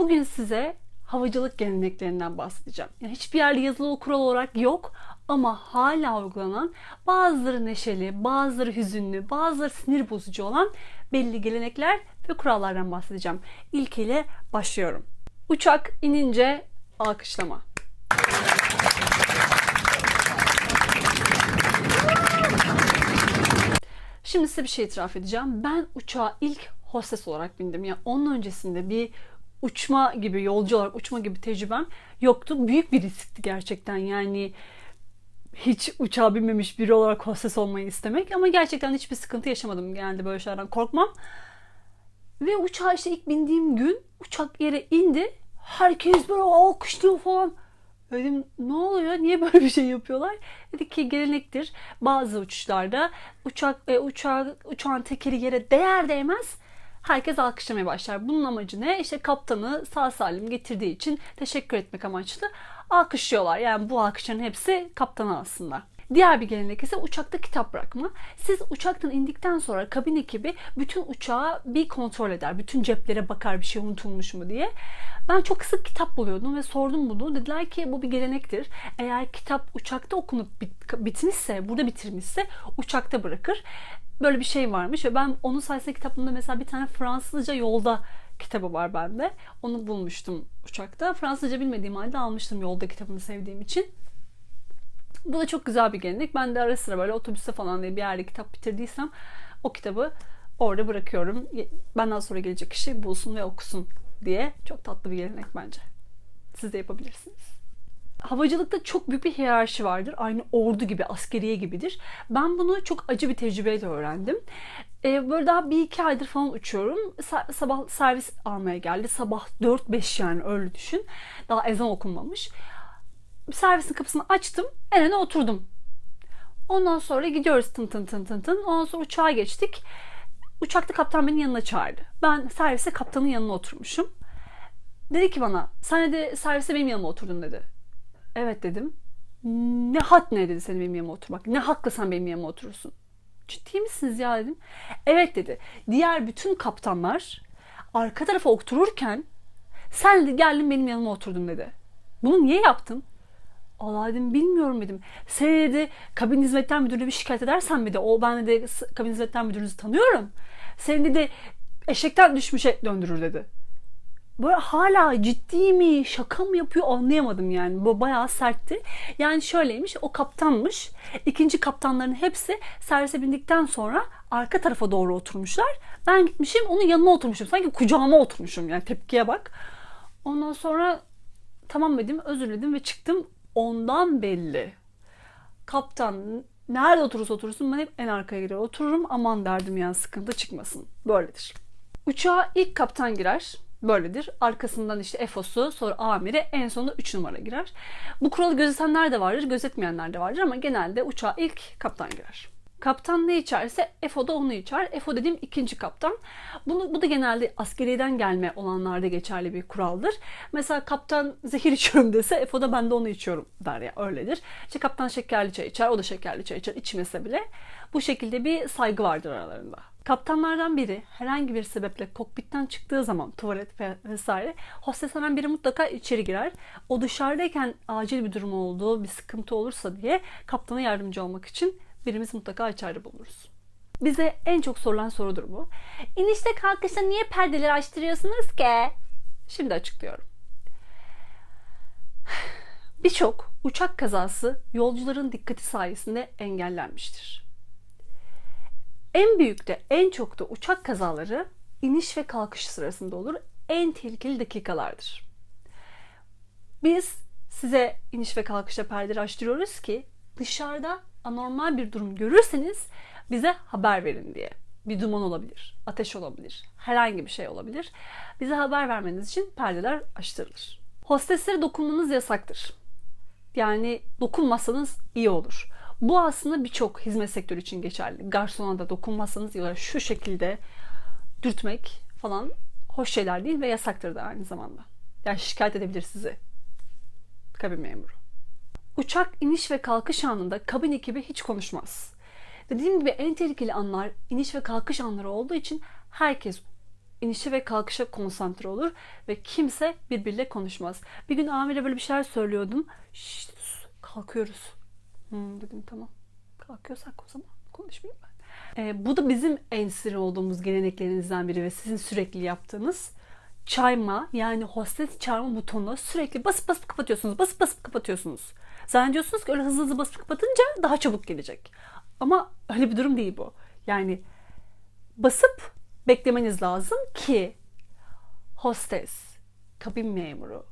Bugün size havacılık geleneklerinden bahsedeceğim. Yani hiçbir yerde yazılı kural olarak yok ama hala uygulanan bazıları neşeli, bazıları hüzünlü, bazıları sinir bozucu olan belli gelenekler ve kurallardan bahsedeceğim. İlkiyle başlıyorum. Uçak inince alkışlama. Şimdi size bir şey itiraf edeceğim. Ben uçağa ilk hostes olarak bindim. Yani onun öncesinde bir uçma gibi, yolcu olarak uçma gibi tecrübem yoktu. Büyük bir riskti gerçekten. Yani hiç uçağa binmemiş biri olarak hostes olmayı istemek. Ama gerçekten hiçbir sıkıntı yaşamadım. Genelde böyle şeylerden korkmam. Ve uçağa işte ilk bindiğim gün uçak yere indi. Herkes böyle alkışlıyor falan. Dedim ne oluyor? Niye böyle bir şey yapıyorlar? Dedi ki gelenektir. Bazı uçuşlarda uçak e, uçağı, uçağın tekeri yere değer değmez herkes alkışlamaya başlar. Bunun amacı ne? İşte kaptanı sağ salim getirdiği için teşekkür etmek amaçlı alkışlıyorlar. Yani bu alkışların hepsi kaptana aslında. Diğer bir gelenek ise uçakta kitap bırakma. Siz uçaktan indikten sonra kabin ekibi bütün uçağı bir kontrol eder. Bütün ceplere bakar bir şey unutulmuş mu diye. Ben çok sık kitap buluyordum ve sordum bunu. Dediler ki bu bir gelenektir. Eğer kitap uçakta okunup bit- bitmişse, burada bitirmişse uçakta bırakır. Böyle bir şey varmış ve ben onun sayesinde kitabımda mesela bir tane Fransızca yolda kitabı var bende. Onu bulmuştum uçakta. Fransızca bilmediğim halde almıştım yolda kitabını sevdiğim için. Bu da çok güzel bir gelenek. Ben de ara sıra böyle otobüste falan diye bir yerde kitap bitirdiysem o kitabı orada bırakıyorum. Benden sonra gelecek kişi bulsun ve okusun diye. Çok tatlı bir gelenek bence. Siz de yapabilirsiniz. Havacılıkta çok büyük bir hiyerarşi vardır. Aynı ordu gibi, askeriye gibidir. Ben bunu çok acı bir tecrübeyle öğrendim. Ee, böyle daha bir iki aydır falan uçuyorum. Sa- sabah servis almaya geldi. Sabah 4-5 yani öyle düşün. Daha ezan okunmamış. Servisin kapısını açtım. En oturdum. Ondan sonra gidiyoruz tın tın tın tın tın. Ondan sonra uçağa geçtik. Uçakta kaptan beni yanına çağırdı. Ben servise kaptanın yanına oturmuşum. Dedi ki bana sen de servise benim yanıma oturdun dedi. Evet dedim. Ne hat ne dedi senin benim yanıma oturmak. Ne hakla sen benim yanıma oturursun. Ciddi misiniz ya dedim. Evet dedi. Diğer bütün kaptanlar arka tarafa otururken sen de geldin benim yanıma oturdun dedi. Bunu niye yaptın? Allah dedim bilmiyorum dedim. Seni dedi kabin hizmetler müdürlüğü bir şikayet edersen mi de o ben de kabin hizmetler müdürünüzü tanıyorum. Seni dedi eşekten düşmüşe döndürür dedi. Böyle hala ciddi mi şaka mı yapıyor anlayamadım yani. Bu bayağı sertti. Yani şöyleymiş o kaptanmış. İkinci kaptanların hepsi servise bindikten sonra arka tarafa doğru oturmuşlar. Ben gitmişim onun yanına oturmuşum. Sanki kucağıma oturmuşum yani tepkiye bak. Ondan sonra tamam dedim özür diledim ve çıktım. Ondan belli. Kaptan nerede oturursa otursun ben hep en arkaya girer otururum. Aman derdim yani sıkıntı çıkmasın. Böyledir. Uçağa ilk kaptan girer. Böyledir. Arkasından işte EFOS'u, sonra amiri, en sonunda 3 numara girer. Bu kuralı gözetenler de vardır, gözetmeyenler de vardır ama genelde uçağa ilk kaptan girer. Kaptan ne içerse EFO da onu içer. EFO dediğim ikinci kaptan. Bunu, bu da genelde askeriyeden gelme olanlarda geçerli bir kuraldır. Mesela kaptan zehir içiyorum dese EFO da ben de onu içiyorum der ya öyledir. İşte kaptan şekerli çay içer, o da şekerli çay içer içmese bile. Bu şekilde bir saygı vardır aralarında. Kaptanlardan biri herhangi bir sebeple kokpitten çıktığı zaman tuvalet vesaire hostes hemen biri mutlaka içeri girer. O dışarıdayken acil bir durum olduğu bir sıkıntı olursa diye kaptana yardımcı olmak için birimiz mutlaka içeride bulunuruz. Bize en çok sorulan sorudur bu. İnişte kalkışta niye perdeleri açtırıyorsunuz ki? Şimdi açıklıyorum. Birçok uçak kazası yolcuların dikkati sayesinde engellenmiştir. En büyük de en çok da uçak kazaları iniş ve kalkış sırasında olur. En tehlikeli dakikalardır. Biz size iniş ve kalkışta perdeleri açtırıyoruz ki dışarıda anormal bir durum görürseniz bize haber verin diye. Bir duman olabilir, ateş olabilir, herhangi bir şey olabilir. Bize haber vermeniz için perdeler açtırılır. Hosteslere dokunmanız yasaktır. Yani dokunmasanız iyi olur. Bu aslında birçok hizmet sektörü için geçerli. Garsona da dokunmazsanız ya şu şekilde dürtmek falan hoş şeyler değil ve yasaktır da aynı zamanda. Yani şikayet edebilir sizi kabin memuru. Uçak iniş ve kalkış anında kabin ekibi hiç konuşmaz. Dediğim gibi en tehlikeli anlar iniş ve kalkış anları olduğu için herkes inişe ve kalkışa konsantre olur ve kimse birbiriyle konuşmaz. Bir gün amire böyle bir şeyler söylüyordum. Sus, kalkıyoruz. Hmm, dedim tamam. Kalkıyorsak o zaman konuşmayayım ben. Ee, bu da bizim en sinir olduğumuz geleneklerinizden biri ve sizin sürekli yaptığınız çayma yani hostes çağırma butonuna sürekli basıp basıp kapatıyorsunuz. Basıp basıp kapatıyorsunuz. Zannediyorsunuz ki öyle hızlı hızlı basıp kapatınca daha çabuk gelecek. Ama öyle bir durum değil bu. Yani basıp beklemeniz lazım ki hostes, kabin memuru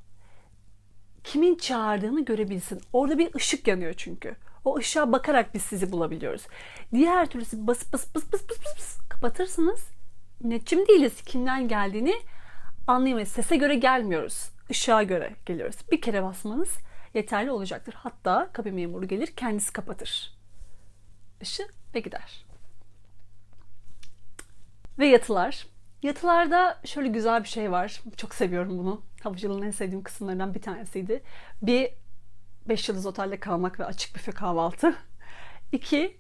kimin çağırdığını görebilsin. Orada bir ışık yanıyor çünkü. O ışığa bakarak biz sizi bulabiliyoruz. Diğer türlüsü basıp basıp basıp basıp basıp, basıp kapatırsınız. Müneccim değiliz. Kimden geldiğini anlayamayız. Sese göre gelmiyoruz. Işığa göre geliyoruz. Bir kere basmanız yeterli olacaktır. Hatta kabin memuru gelir kendisi kapatır. Işığı ve gider. Ve yatılar. Yatılarda şöyle güzel bir şey var. Çok seviyorum bunu. Havacılığın en sevdiğim kısımlarından bir tanesiydi. Bir 5 yıldız otelde kalmak ve açık büfe kahvaltı. İki,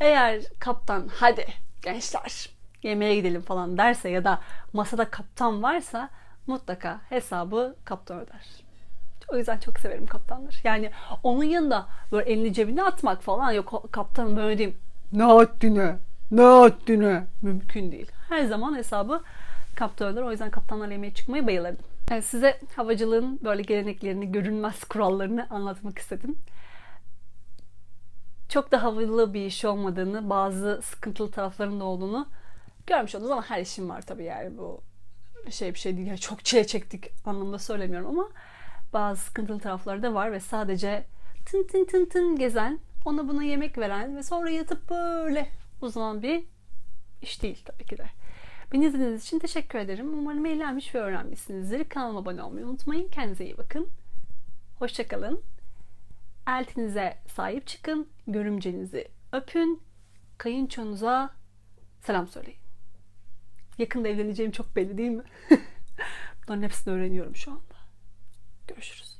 eğer kaptan hadi gençler yemeğe gidelim falan derse ya da masada kaptan varsa mutlaka hesabı kaptan öder. O yüzden çok severim kaptanları. Yani onun yanında böyle elini cebine atmak falan yok. Kaptanım böyle diyeyim. Ne haddine? Ne haddine? Mümkün değil. Her zaman hesabı kaptan öder. O yüzden kaptanlarla yemeğe çıkmayı bayılırdım. Yani size havacılığın böyle geleneklerini, görünmez kurallarını anlatmak istedim. Çok da havalı bir iş olmadığını, bazı sıkıntılı taraflarının da olduğunu görmüş oldunuz ama her işim var tabii yani bu şey bir şey değil. Yani çok çile çektik anlamda söylemiyorum ama bazı sıkıntılı tarafları da var ve sadece tın tın tın tın gezen, ona buna yemek veren ve sonra yatıp böyle uzanan bir iş değil tabii ki de. Beni izlediğiniz için teşekkür ederim. Umarım eğlenmiş ve öğrenmişsinizdir. Kanalıma abone olmayı unutmayın. Kendinize iyi bakın. Hoşçakalın. Eltinize sahip çıkın. Görümcenizi öpün. Kayınçonuza selam söyleyin. Yakında evleneceğim çok belli değil mi? Bunların hepsini öğreniyorum şu anda. Görüşürüz.